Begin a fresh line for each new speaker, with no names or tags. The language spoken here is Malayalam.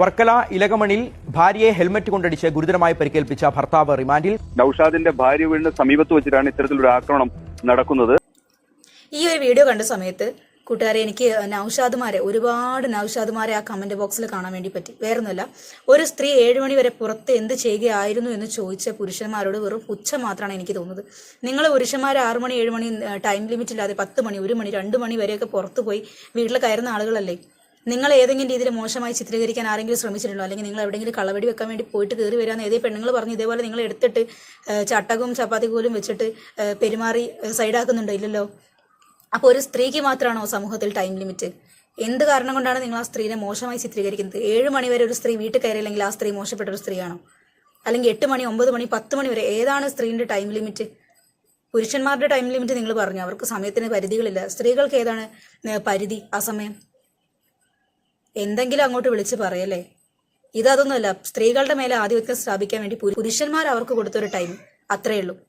വർക്കല ഇലകമണിൽ ഭാര്യയെ ഹെൽമറ്റ് കൊണ്ടടിച്ച് ഗുരുതരമായി പരിക്കേൽപ്പിച്ച ഭർത്താവ് റിമാൻഡിൽ.
നൌഷാദിന്റെ ഭാര്യ വീടിന്റെ സമീപത്ത് വെച്ചിട്ടാണ് ഇത്തരത്തിലൊരു ആക്രമണം നടക്കുന്നത്.
ഈ ഒരു വീഡിയോ കണ്ട സമയത്ത് കൂട്ടുകാരെ എനിക്ക് നൌഷാദുമാരെ ഒരുപാട് നൌഷാദുമാരെ ആ കമന്റ് ബോക്സിൽ കാണാൻ വേണ്ടി പറ്റി. വേറൊന്നുമല്ല ഒരു സ്ത്രീ ഏഴ് മണി വരെ പുറത്ത് എന്ത് ചെയ്യുകയായിരുന്നു എന്ന് ചോദിച്ച പുരുഷന്മാരോട് വെറും പുച്ഛം മാത്രമാണ് എനിക്ക് തോന്നുന്നത്. നിങ്ങൾ പുരുഷന്മാർ ആറ് മണി ഏഴ് മണി ടൈം ലിമിറ്റ് ഇല്ലാതെ പത്ത് മണി ഒരു മണി രണ്ട് മണി വരെയൊക്കെ പുറത്ത് പോയി വീട്ടിൽ കയറുന്ന ആളുകളല്ലേ? നിങ്ങൾ ഏതെങ്കിലും രീതിയിൽ മോശമായി ചിത്രീകരിക്കാൻ ആരെങ്കിലും ശ്രമിച്ചിട്ടുണ്ടോ? അല്ലെങ്കിൽ നിങ്ങൾ എവിടെയെങ്കിലും കളവടി വെക്കാൻ വേണ്ടി പോയിട്ട് കയറി വരാമെന്ന് ഏതേ പെണ്ണുങ്ങൾ പറഞ്ഞു ഇതേപോലെ നിങ്ങൾ എടുത്തിട്ട് ചട്ടകവും ചപ്പാത്തി കൂലും വെച്ചിട്ട് പെരുമാറി സൈഡാക്കുന്നുണ്ടോ? ഇല്ലല്ലോ. അപ്പോൾ ഒരു സ്ത്രീക്ക് മാത്രമാണോ സമൂഹത്തിൽ ടൈം ലിമിറ്റ് എന്ത് കാരണം കൊണ്ടാണ് നിങ്ങൾ ആ സ്ത്രീനെ മോശമായി ചിത്രീകരിക്കുന്നത്? ഏഴ് മണി വരെ ഒരു സ്ത്രീ വീട്ടിൽ കയറിയില്ലെങ്കിൽ ആ സ്ത്രീ മോശപ്പെട്ട ഒരു സ്ത്രീയാണോ? അല്ലെങ്കിൽ എട്ട് മണി ഒമ്പത് മണി പത്ത് മണി വരെ ഏതാണ് സ്ത്രീന്റെ ടൈം ലിമിറ്റ് പുരുഷന്മാരുടെ ടൈം ലിമിറ്റ് നിങ്ങൾ പറഞ്ഞു. അവർക്ക് സമയത്തിന് പരിധികളില്ല. സ്ത്രീകൾക്ക് ഏതാണ് പരിധി ആ സമയം? എന്തെങ്കിലും അങ്ങോട്ട് വിളിച്ച് പറയല്ലേ? ഇതതൊന്നുമല്ല. സ്ത്രീകളുടെ മേലെ ആധിപത്യം സ്ഥാപിക്കാൻ വേണ്ടി പുരുഷന്മാർ അവർക്ക് കൊടുത്തൊരു ടൈം. അത്രയേ ഉള്ളൂ